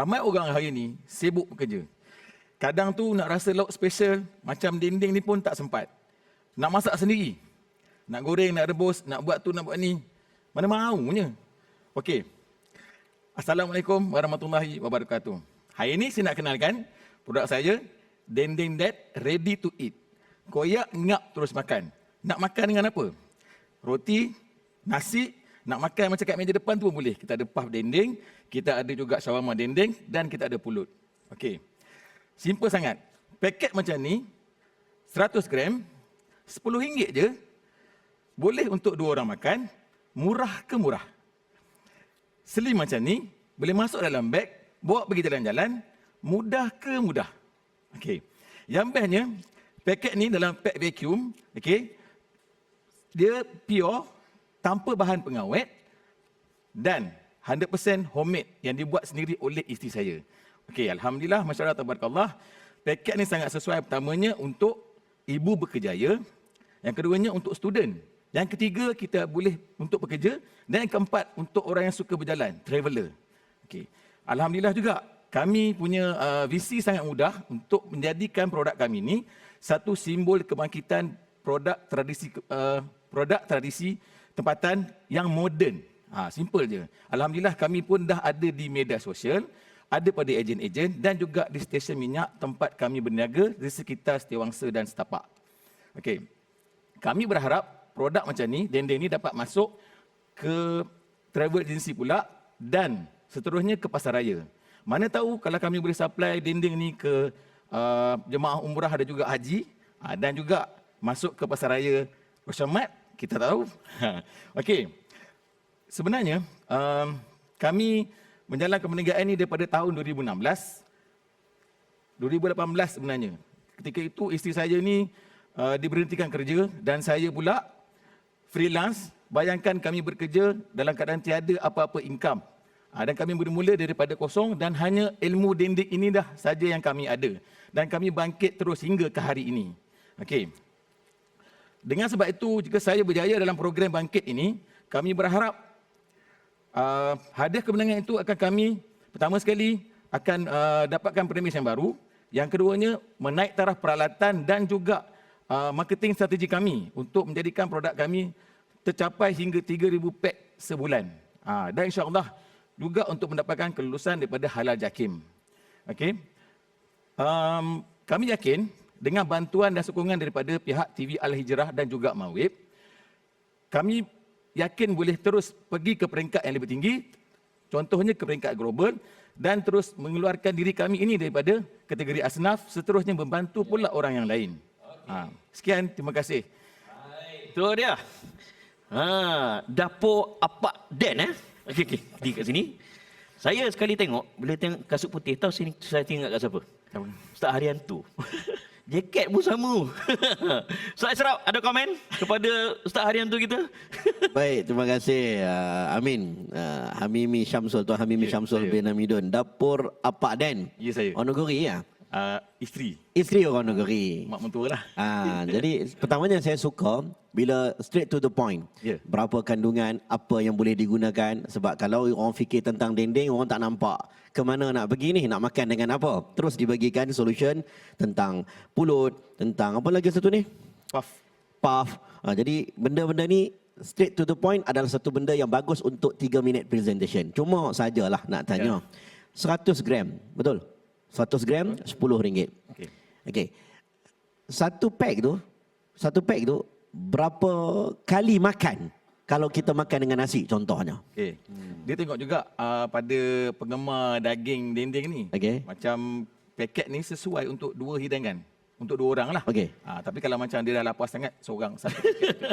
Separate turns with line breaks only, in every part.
ramai orang hari ni sibuk bekerja. Kadang tu nak rasa lauk special, macam dinding ni pun tak sempat. Nak masak sendiri. Nak goreng, nak rebus, nak buat tu, nak buat ni. Mana maunya. Okey. Assalamualaikum warahmatullahi wabarakatuh. Hari ini saya nak kenalkan produk saya, Dendeng Dad Ready to Eat. Koyak ngap terus makan. Nak makan dengan apa? Roti, nasi, nak makan macam kat meja depan tu pun boleh. Kita ada puff dendeng, kita ada juga shawarma dendeng dan kita ada pulut. Okey. Simple sangat. Paket macam ni, 100 gram, RM10 je. Boleh untuk dua orang makan, murah ke murah. Slim macam ni, boleh masuk dalam beg, bawa pergi jalan-jalan, mudah ke mudah. Okey. Yang bestnya, paket ni dalam pack vacuum, okey. Dia pure, tanpa bahan pengawet dan 100% homemade yang dibuat sendiri oleh isteri saya. Okey, alhamdulillah masyarakat tabarakallah. Paket ni sangat sesuai pertamanya untuk ibu berkejaya, yang keduanya untuk student. Yang ketiga kita boleh untuk pekerja dan yang keempat untuk orang yang suka berjalan, traveller. Okey. Alhamdulillah juga kami punya uh, visi sangat mudah untuk menjadikan produk kami ini satu simbol kebangkitan produk tradisi uh, produk tradisi tempatan yang moden. Ha, simple je. Alhamdulillah kami pun dah ada di media sosial, ada pada ejen-ejen dan juga di stesen minyak tempat kami berniaga di sekitar Setiawangsa dan Setapak. Okey. Kami berharap produk macam ni, dendeng ni dapat masuk ke travel agency pula dan seterusnya ke pasar raya. Mana tahu kalau kami boleh supply dendeng ni ke uh, jemaah umrah dan juga haji uh, dan juga masuk ke pasar raya Rosyamat, kita tahu. Okey. Sebenarnya um, kami menjalankan perniagaan ini daripada tahun 2016. 2018 sebenarnya. Ketika itu isteri saya ni uh, diberhentikan kerja dan saya pula freelance. Bayangkan kami bekerja dalam keadaan tiada apa-apa income. Uh, dan kami bermula daripada kosong dan hanya ilmu dendek ini dah saja yang kami ada. Dan kami bangkit terus hingga ke hari ini. Okey. Dengan sebab itu, jika saya berjaya dalam program bangkit ini, kami berharap uh, hadiah kemenangan itu akan kami pertama sekali akan uh, dapatkan premis yang baru. Yang keduanya, menaik taraf peralatan dan juga uh, marketing strategi kami untuk menjadikan produk kami tercapai hingga 3,000 pack sebulan. Uh, dan insyaAllah juga untuk mendapatkan kelulusan daripada halal jakim. Okay. Um, kami yakin dengan bantuan dan sokongan daripada pihak TV Al-Hijrah dan juga Mawib, kami yakin boleh terus pergi ke peringkat yang lebih tinggi, contohnya ke peringkat global, dan terus mengeluarkan diri kami ini daripada kategori asnaf, seterusnya membantu pula orang yang lain. Ha. Sekian, terima kasih.
Itu dia. Ha, dapur apa Den eh? Okey okey, di kat sini. Saya sekali tengok, bila tengok kasut putih, tahu sini saya tengok kat siapa?
Siapa?
Ustaz Haryanto. Jaket pun sama. Ustaz Ashraf, ada komen kepada Ustaz Haryanto kita?
Baik, terima kasih uh, Amin. Uh, Hamimi Syamsul, Tuan Hamimi
Ya,
Syamsul
saya.
bin Hamidun. Dapur Apa Den?
Ya, saya.
Onogiri ya?
Uh, isteri,
Isteri orang Onogiri.
mak mentua lah.
Ah, jadi pertamanya saya suka bila straight to the point.
Ya.
Berapa kandungan, apa yang boleh digunakan. Sebab kalau orang fikir tentang dendeng, orang tak nampak ke mana nak pergi ni, nak makan dengan apa. Terus dibagikan solution tentang pulut, tentang apa lagi satu ni?
Puff.
puff. Ha, jadi benda-benda ni straight to the point adalah satu benda yang bagus untuk 3 minit presentation. Cuma sajalah nak tanya. 100 gram, betul? 100 gram RM10.
Okey.
Okey. Satu pack tu, satu pack tu berapa kali makan kalau kita makan dengan nasi contohnya?
Okay. Dia tengok juga uh, pada penggemar daging dendeng ni.
Okey.
Macam paket ni sesuai untuk dua hidangan. Untuk dua orang lah.
Okey.
Uh, tapi kalau macam dia dah lapar sangat, seorang satu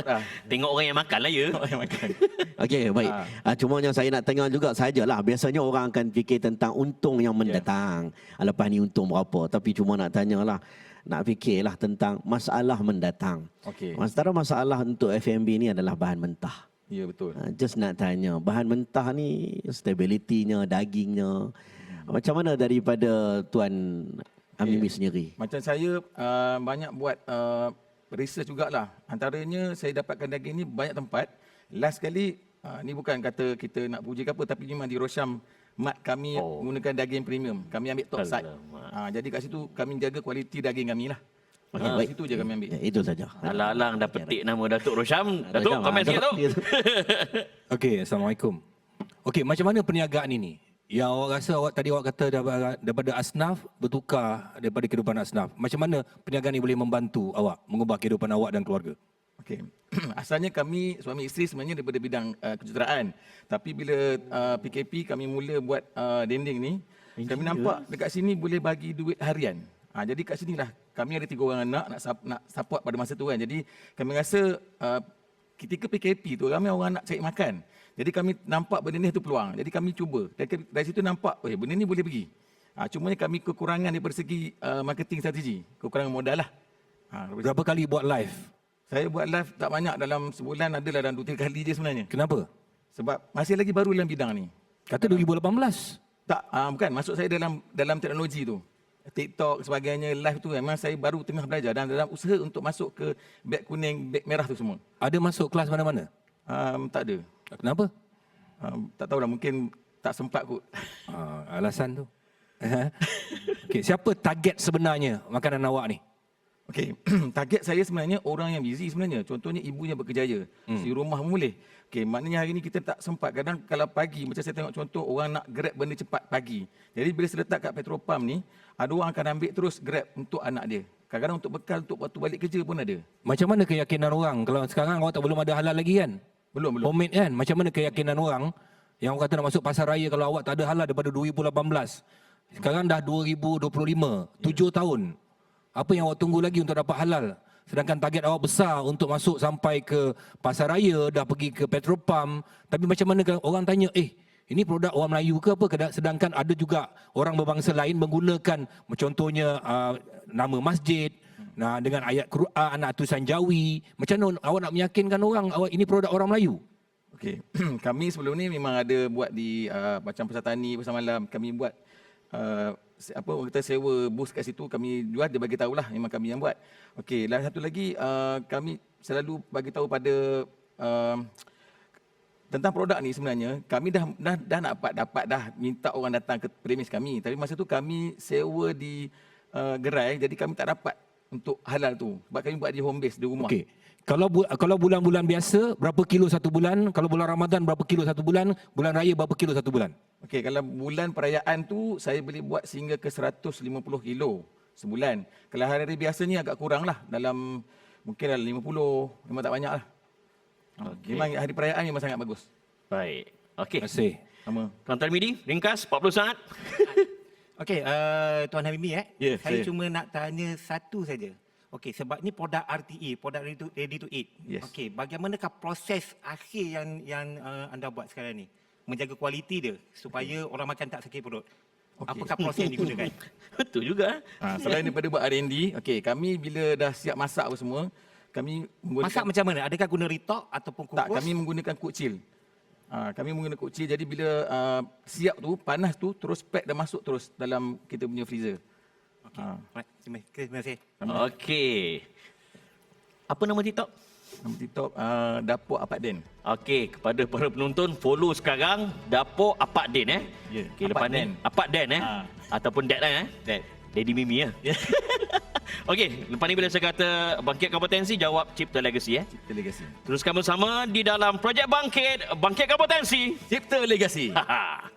dah.
Tengok orang yang makan lah ya.
Orang yang makan.
Okey, baik.
Ah.
Ah. Cuma yang saya nak tengok juga sajalah. Biasanya orang akan fikir tentang untung yang mendatang. Yeah. Lepas ni untung berapa. Tapi cuma nak tanyalah. Nak fikirlah tentang masalah mendatang.
Okey.
Antara masalah untuk FMB ni adalah bahan mentah.
Ya, betul.
Ah, Just nak tanya, bahan mentah ni stabilitinya, dagingnya. Macam mana daripada Tuan Amimi sendiri?
Macam saya uh, banyak buat uh, research jugalah. Antaranya saya dapatkan daging ni banyak tempat. Last kali, uh, ni bukan kata kita nak puji ke apa, tapi memang di Rosham mat kami
Oh.
menggunakan daging premium. Kami ambil top side. Ha, jadi kat situ kami jaga kualiti daging kami lah. Okay,
baik.
Situ je kami ambil.
Ya, itu saja.
Alang-alang dah petik nama Datuk Rosham. Datuk, komen
ah,
sikit tu.
Datuk.
Okey, Assalamualaikum. Okey, macam mana perniagaan ini? Yang awak rasa awak tadi awak kata daripada, daripada asnaf bertukar daripada kehidupan asnaf. Macam mana perniagaan ini boleh membantu awak mengubah kehidupan awak dan keluarga?
Okey. Asalnya kami suami isteri sebenarnya daripada bidang uh, kejuruteraan. Tapi bila uh, PKP kami mula buat uh, dendeng ni, kami nampak dekat sini boleh bagi duit harian. Ha, jadi kat sinilah kami ada tiga orang anak nak nak support pada masa tu kan. Jadi kami rasa uh, ketika PKP tu ramai orang nak cari makan. Jadi kami nampak benda ni tu peluang. Jadi kami cuba. Dari, dari situ nampak, oh benda ni boleh pergi. Ha, cumanya kami kekurangan daripada segi uh, marketing strategi. Kekurangan modal lah. Ha,
Berapa kali buat live?
saya buat live tak banyak dalam sebulan adalah dalam 2 3 kali je sebenarnya.
Kenapa?
Sebab masih lagi baru dalam bidang ni.
Kata 2018.
Tak, uh, bukan masuk saya dalam dalam teknologi tu. TikTok sebagainya live tu memang saya baru tengah belajar dan dalam usaha untuk masuk ke beg kuning, beg merah tu semua.
Ada masuk kelas mana-mana?
Um, tak ada.
Kenapa?
Um, tak tahulah mungkin tak sempat kot.
Ah, alasan tu. Okey, siapa target sebenarnya makanan awak ni?
Okey, target saya sebenarnya orang yang busy sebenarnya. Contohnya ibunya berkejaya. Hmm. Si rumah boleh. Okey, maknanya hari ni kita tak sempat. Kadang kalau pagi, macam saya tengok contoh, orang nak grab benda cepat pagi. Jadi bila saya letak kat petrol pump ni, ada orang akan ambil terus grab untuk anak dia. Kadang-kadang untuk bekal, untuk waktu balik kerja pun ada.
Macam mana keyakinan orang? Kalau sekarang awak tak belum ada halal lagi kan?
Belum, belum.
Homemade kan? Macam mana keyakinan orang yang orang kata nak masuk pasar raya kalau awak tak ada halal daripada 2018. Sekarang dah 2025, 7 tahun. Apa yang awak tunggu lagi untuk dapat halal? Sedangkan target awak besar untuk masuk sampai ke pasar raya, dah pergi ke petrol pump. Tapi macam mana kalau orang tanya, eh ini produk orang Melayu ke apa? Sedangkan ada juga orang berbangsa lain menggunakan contohnya uh, nama masjid, nah dengan ayat Quran, anak tulisan Jawi. Macam mana awak nak meyakinkan orang awak ini produk orang Melayu?
Okey, kami sebelum ni memang ada buat di uh, macam pasar tani pasar malam. Kami buat uh, apa orang kata sewa bus kat situ kami jual dia bagi tahulah memang kami yang buat. Okey, dan satu lagi uh, kami selalu bagi tahu pada uh, tentang produk ni sebenarnya kami dah dah, dah nak dapat dapat dah minta orang datang ke premis kami tapi masa tu kami sewa di uh, gerai jadi kami tak dapat untuk halal tu sebab kami buat di home base di rumah.
Okey. Kalau bu- kalau bulan-bulan biasa berapa kilo satu bulan? Kalau bulan Ramadan berapa kilo satu bulan? Bulan raya berapa kilo satu bulan?
Okey, kalau bulan perayaan tu saya boleh buat sehingga ke 150 kilo sebulan. Kalau hari-hari biasa ni agak kurang lah dalam mungkin dalam 50, memang tak banyak lah.
Okey.
Okay. Memang hari perayaan memang sangat bagus.
Baik. Okey.
Terima kasih.
Sama.
Tuan Tarmidi, ringkas 40 saat.
Okey, uh, Tuan Habibie eh.
Ya,
saya
saya.
cuma nak tanya satu saja. Okey, sebab ni produk RTE, produk ready to, ready to eat.
Yes.
Okey, bagaimanakah proses akhir yang yang uh, anda buat sekarang ni? Menjaga kualiti dia supaya orang makan tak sakit perut.
Okey.
Apakah proses yang digunakan?
Betul juga.
Ha, selain daripada buat R&D, okey, kami bila dah siap masak apa semua, kami menggunakan
Masak macam mana? Adakah guna retok ataupun kukus?
tak kami menggunakan kucil. Ha, kami menggunakan kucil jadi bila uh, siap tu panas tu terus pack dan masuk terus dalam kita punya freezer.
Okey.
Ha.
Right, terima terima kasih.
Okey. Apa nama TikTok?
Nama TikTok uh, Dapur Apak Den.
Okey, kepada para penonton follow sekarang Dapur Apak Den eh.
Ya,
Okey, lepas
Apak
ni
Den.
Apak Den eh.
Ha.
Ataupun Dad lah eh.
Dad.
Daddy Mimi ya. Okey, lepas ni bila saya kata bangkit kompetensi jawab cipta legacy eh.
Cipta Legasi.
Teruskan bersama di dalam projek bangkit, bangkit kompetensi.
Cipta Legasi.
Haha.